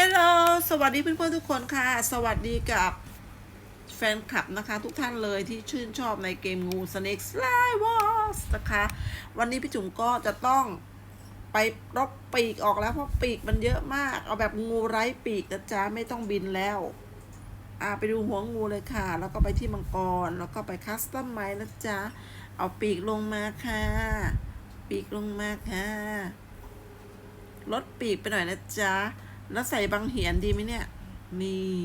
ฮลโหลสวัสดีเพื่อนๆทุกคนค่ะ สวัสดีกับแฟนคลับนะคะ ทุกท่านเลยที่ชื่นชอบในเกมงู Snake Slide Wars นะคะ วันนี้พี่จุ๋มก็จะต้องไปรบปีกออกแล้ว เพราะปีกมันเยอะมาก เอาแบบงูไร้ปีกนะจ๊ะไม่ต้องบินแล้ว อ่าไปดูหัวงูเลยค่ะ แล้วก็ไปที่มังกร แล้วก็ไปคัสตอมไม้นะจ๊ะ เอาปีกลงมาค่ะ ปีกลงมาค่ะ ลดปีกไปหน่อยนะจ๊ะ แล้วใส่บางเหียนดีไหมเนี่ย นี่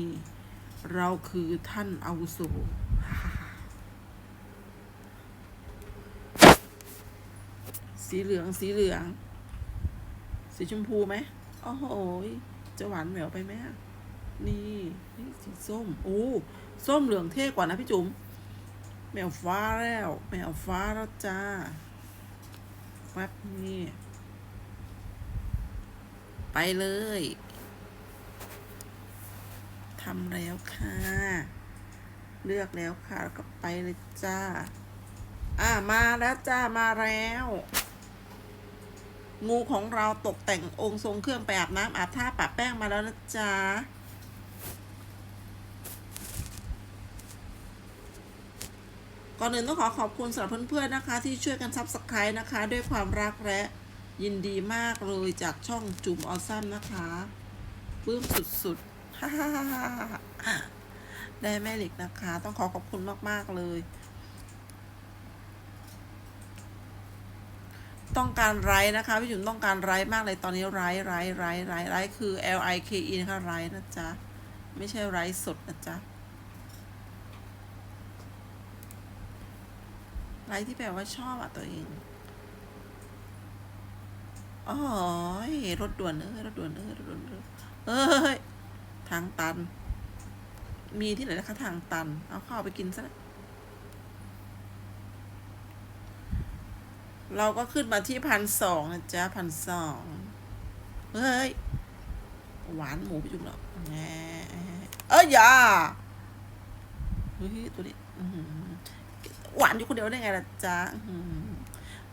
เราคือท่านอาวุโสสีเหลืองสีเหลือง สีชมพูไหมโอ้โหยจะหวานแหววไปไหมนี่นี่สีส้มโอ้ส้มเหลืองเท่กว่านะพี่จุ๋มแมวฟ้าแล้วแมวฟ้าแล้วจ้าแป๊บนี่ ไปเลย ทำแล้วค่ะ เลือกแล้วค่ะแล้วก็ไปเลยจ้า อ่ามาแล้วจ้ามาแล้ว งูของเราตกแต่งองค์ทรงเครื่องไปอาบน้ำอาบท่าปะแป้งมาแล้วนะจ๊ะก่อนอื่นต้องขอขอบคุณสำหรับเพื่อนๆนะคะ ที่ช่วยกันซับสไครต์นะคะ ด้วยความรักและยินดีมากเลยจากช่องจุ่มออซัมนะคะปลื้มสุดๆ ได้แม่เหล็กนะคะ ต้องขอขอบคุณมาก ๆ เลย ต้องการไลค์นะคะ พี่จุ๋มต้องการไลค์มากเลยตอนนี้ไลค์ไลค์ไลค์ไลค์ไลค์คือ L I K E นะคะไลค์นะจ๊ะ ไม่ใช่ไลค์สดนะจ๊ะไลค์ที่แปลว่าชอบอะตัวเอง อ๋อรถด่วนเอ้ยรถด่วนเอ้ยรถด่วนเอ้ยเอ้ย ทางตัน มีที่ไหนนะคะทางตัน เอาข้าวไปกินซะแล้วเราก็ขึ้นมาที่พันสองนะจ๊ะพันสองเฮ้ย หวานหมูไปจุ่มหรอแหมเอ้ยอย่าเฮ้ยตัวนี้หวานอยู่คนเดียวได้ไงล่ะจ๊ะอ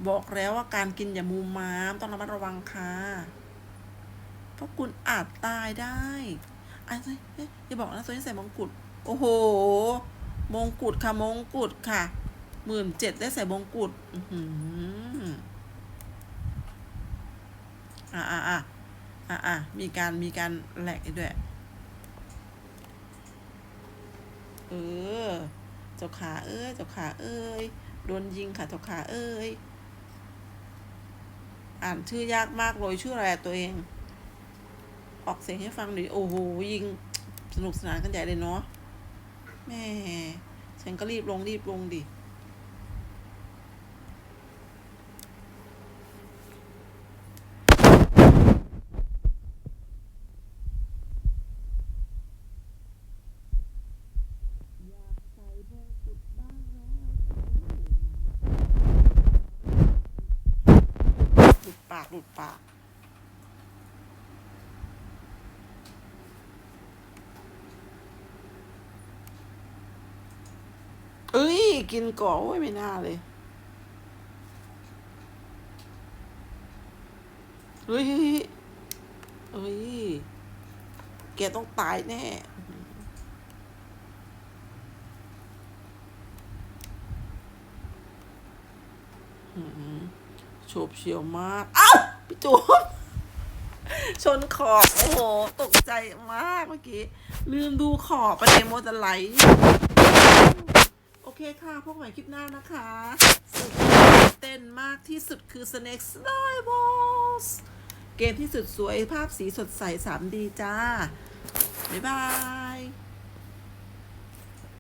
บอกแล้วว่าการกินอย่ามูมาม ต้องระมัดระวังค่ะ เพราะคุณอาจตายได้ ไอ้เฮ้ยเฮ้ยอย่าบอกนะตัวนี้ใส่มงกุฎโอ้โห มงกุฎค่ะมงกุฎค่ะหมื่นเจ็ดได้ใส่มงกุฎอือหืออะอะอะอะอะมีการมีการแหลกอีกด้วย เออเจ้าขาเอ้ยเจ้าขาเอ้ยโดนยิงค่ะเจ้าขาเอ้ย อ่านชื่อยากมากเลยชื่ออะไรตัวเอง ออกเสียงให้ฟังหน่อยโอ้โหยิงสนุกสนานกันใหญ่เลยเนาะแม่ฉันก็รีบลงรีบลงดิอยากใส่มงกุฎบ้างแล้วหลุดปากหลุดปาก เอ้ย กินก่อนโอ้ยไม่น่าเลยเฮ้ยเฮ้ยเฮ้ยแกต้องตายแน่อืมโฉบเฉียวมากอ้าวพี่จูบชนขอบ โอ้โห ตกใจมากเมื่อกี้ ลืมดูขอบไปในโมจะไหล เคค่ะ พบกันใหม่คลิปหน้านะคะสุดเต้นมากที่สุดคือ Snake Slide Balls เกมที่สุดสวยภาพสีสดใส 3D จ้า บ๊ายบาย